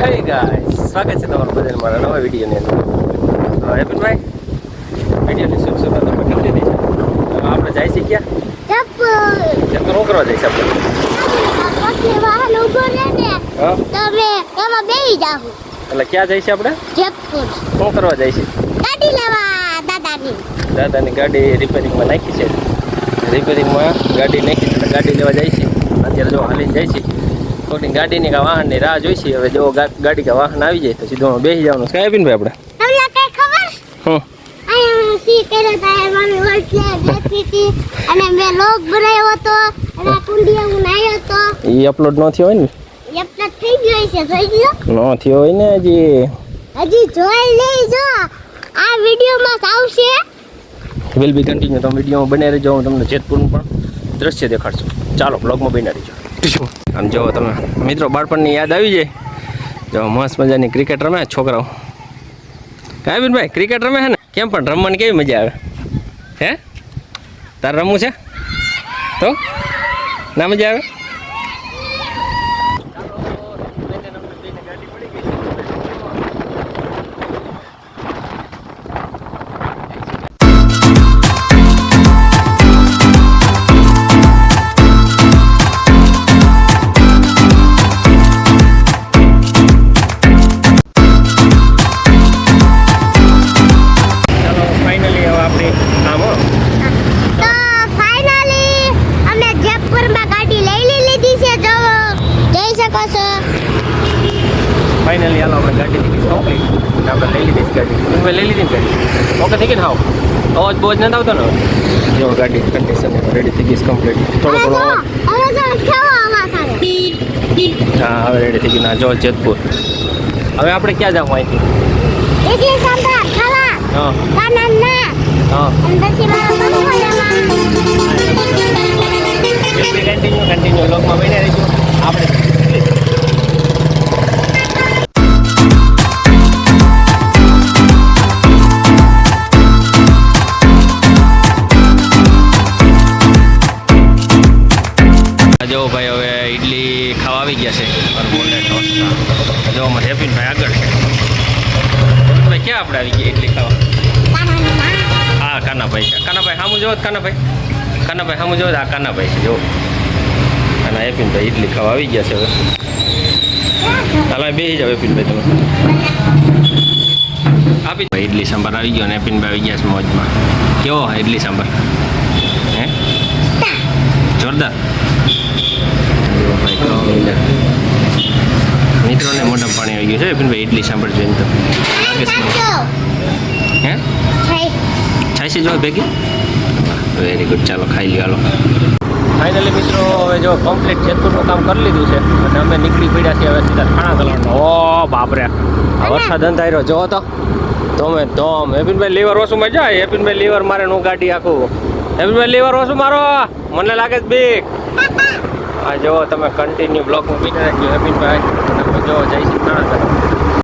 હે ગાઈસ સ્વાગત છે તમારું બધાને મારા નવા વિડીયોની અંદર. તો હેપનભાઈ વિડીયોની શુભ શરૂઆત તમે કરી છે. આપણે જાય છે ક્યાં? જેમ શું કરવા છે આપણે એટલે ક્યાં જાય છે આપણે? શું કરવા જાય છે? ગાડી લેવા દાદાની. દાદાની ગાડી રિપેરિંગમાં નાખી છે. રિપેરિંગમાં ગાડી નાખી છે ગાડી લેવા જાય છે. અત્યારે જો હાલીને જાય છે. ખોટી ગાડીની કાં વાહનની રાહ જોઈશી હવે જો ગાડી કે વાહન આવી જાય તો સીધો બેસી જવાનું. કઈ આપીને ભાઈ આપણે? ખબર? હમ અપલોડ ન થયો હોય ને? એટલે થઈ ગયો છે જોઈ લો ન થયો હોય ને હજી. હજી જોઈ લેજો આ વિડીયોમાં આવશે. વિલ બી કન્ટિન્યુ તમે વિડીયોમાં બને રહેજો હું તમને જેતપુરનું પણ દ્રશ્ય દેખાડશું. ચાલો બ્લોગમાં બને રહેજો. આમ જો તમે મિત્રો બાળપણની યાદ આવી જાય, જો મસ્ત મજાની ક્રિકેટ રમે છોકરાઓ. કાંઈ ભાઈ ક્રિકેટ રમે છે ને? કેમ પણ રમવાની કેવી મજા આવે? હે? તારે રમવું છે? તો? ના મજા આવે? હાલો આપણે ગાડી નીકળી કમ્પ્લીટ આપણે લઈ લીધી ગાડી. તમે લઈ લીધી ગાડી? ઓકે થઈ ગઈ ને હાવ? અવાજ બહુ જ નથી આવતો ને જો ગાડી કન્ડિશન રેડી થઈ ગઈ કમ્પ્લીટ થોડો થોડો અવાજ હા હવે રેડી થઈ ગઈ ના જો જેતપુર. હવે આપણે ક્યાં જવું અહીંથી? અને કન્ટિન્યુ કન્ટિન્યુ લોકમાં બની રહીશું જો ભાઈ હવે ઈડલી ખાવા આવી ગયા છે. ઢોસા જો અમારે હેપીન ભાઈ આગળ છે. ભાઈ ક્યાં આપણે આવી ગયા ઇડલી ખાવા? હા કાનાભાઈ છે. કાનાભાઈ સામું જોવો કાનાભાઈ. કાનાભાઈ સામું જોવો હા કાનાભાઈ છે જો અને ભાઈ ઇડલી ખાવા આવી ગયા છે હવે. હાલો બેસી જાઓ એપિનભાઈ તમે. આપી ભાઈ ઇડલી સાંભાર આવી ગયો ને ભાઈ આવી ગયા છે મોજમાં. કેવો હા ઇડલી સાંભાર? હે? જોરદાર જો ભાઈ ખાવા મિત્રોને મોઢા પાણી આવી ગયું છે. એપિનભાઈ ઇડલી સાંભાર જોઈને તો. છે હે? છાશી જો ભેગી? વેરી ગુડ ચાલો ખાઈ લ્યો હાલો. ફાઇનલી મિત્રો હવે જો કમ્પ્લીટ જેતપુરનું કામ કરી લીધું છે. અને અમે નીકળી પડ્યા છીએ હવે સીધા ખાણા ગલાડનો ઓ બાપરે. આ વરસાદ અંધાર્યો જો તો. તમે એપિન હેપીનભાઈ લીવર ઓછું મજા એપિન હેપીનભાઈ લીવર મારે નું ગાડી આખું. હેપીનભાઈ લીવર ઓછું મારો. મને લાગે છે બીક આ જો તમે કન્ટિન્યુ બ્લોકમાં બીજા રાખજો હેપીનભાઈ તમે જો જઈશું ખાણા